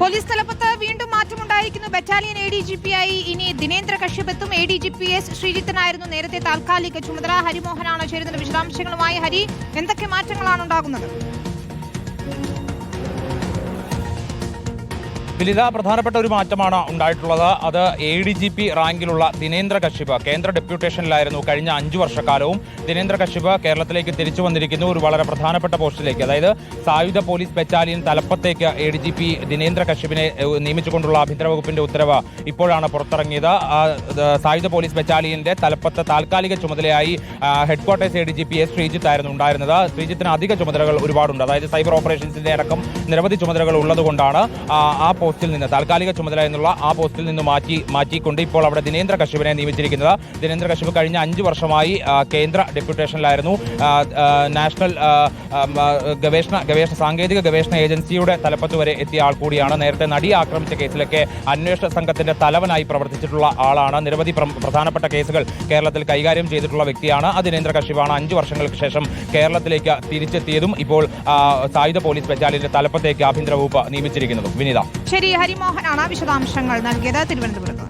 Police തലപ്പത്ത് വീണ്ടും മാറ്റമുണ്ടായിരിക്കുന്നു. Battalion A D G P ആയി ഇനി ദിനേന്ദ്ര കശ്യപ് എത്തും A D G P S ശ്രീജിത്തനായിരുന്നു നേരത്തെ താൽക്കാലിക ചുമതല. ഹരിമോഹനാണ് ചേരുന്നത് വിശദാംശങ്ങളുമായി. ഹരി എന്തൊക്കെ മാറ്റങ്ങളാണ് ഉണ്ടാകുന്നത്? വിനിത പ്രധാനപ്പെട്ട ഒരു മാറ്റമാണ് ഉണ്ടായിട്ടുള്ളത്. അത് എ ഡി ജി പി റാങ്കിലുള്ള ദിനേന്ദ്ര കശ്യപ് കേന്ദ്ര ഡെപ്യൂട്ടേഷനിലായിരുന്നു കഴിഞ്ഞ അഞ്ചു വർഷക്കാലവും. ദിനേന്ദ്ര കശ്യപ് കേരളത്തിലേക്ക് തിരിച്ചു വന്നിരിക്കുന്നു ഒരു വളരെ പ്രധാനപ്പെട്ട പോസ്റ്റിലേക്ക്. അതായത് സായുധ police battalion തലപ്പത്തേക്ക് A D G P Dinendra കശ്യപിനെ നിയമിച്ചുകൊണ്ടുള്ള ആഭ്യന്തര വകുപ്പിന്റെ ഉത്തരവ് ഇപ്പോഴാണ് പുറത്തിറങ്ങിയത്. സായുധ പോലീസ് ബറ്റാലിയന്റെ തലപ്പത്ത് താൽക്കാലിക ചുമതലയായി headquarters A D G P S Sreejith ആയിരുന്നു ഉണ്ടായിരുന്നത്. ശ്രീജിത്തിന് അധിക ചുമതലകൾ ഒരുപാടുണ്ട്. അതായത് സൈബർ ഓപ്പറേഷൻസിന്റെ അടക്കം നിരവധി ചുമതലകൾ ഉള്ളതുകൊണ്ടാണ് ആ, ആ പോസ്റ്റിൽ നിന്ന് താൽക്കാലിക ചുമതല എന്നുള്ള ആ പോസ്റ്റിൽ നിന്ന് മാറ്റി മാറ്റിക്കൊണ്ട് ഇപ്പോൾ അവിടെ ദിനേന്ദ്ര കശ്യപിനെ നിയമിച്ചിരിക്കുന്നത്. ദിനേന്ദ്ര കശ്യപ് കഴിഞ്ഞ അഞ്ച് വർഷമായി കേന്ദ്ര ഡെപ്യൂട്ടേഷനിലായിരുന്നു. നാഷണൽ ഗവേഷണ ഗവേഷണ സാങ്കേതിക ഗവേഷണ ഏജൻസിയുടെ തലപ്പത്ത് വരെ എത്തിയ ആൾ കൂടിയാണ്. നേരത്തെ നടി ആക്രമിച്ച കേസിലൊക്കെ അന്വേഷണ സംഘത്തിന്റെ തലവനായി പ്രവർത്തിച്ചിട്ടുള്ള ആളാണ്. നിരവധി പ്ര- പ്രധാനപ്പെട്ട കേസുകൾ കേരളത്തിൽ കൈകാര്യം ചെയ്തിട്ടുള്ള വ്യക്തിയാണ്. ആ ദിനേന്ദ്ര കശ്യപാണ് അഞ്ചു വർഷങ്ങൾക്ക് ശേഷം കേരളത്തിലേക്ക് തിരിച്ചെത്തിയതും ഇപ്പോൾ സായുധ പോലീസ് ബറ്റാലിയന്റെ തലപ്പത്തേക്ക് ആഭ്യന്തര വകുപ്പ് നിയമിച്ചിരിക്കുന്നതും. വിനീത. ശരി ഹരിമോഹനാണ് വിശദാംശങ്ങൾ നൽകിയത്. തിരുവനന്തപുരത്ത്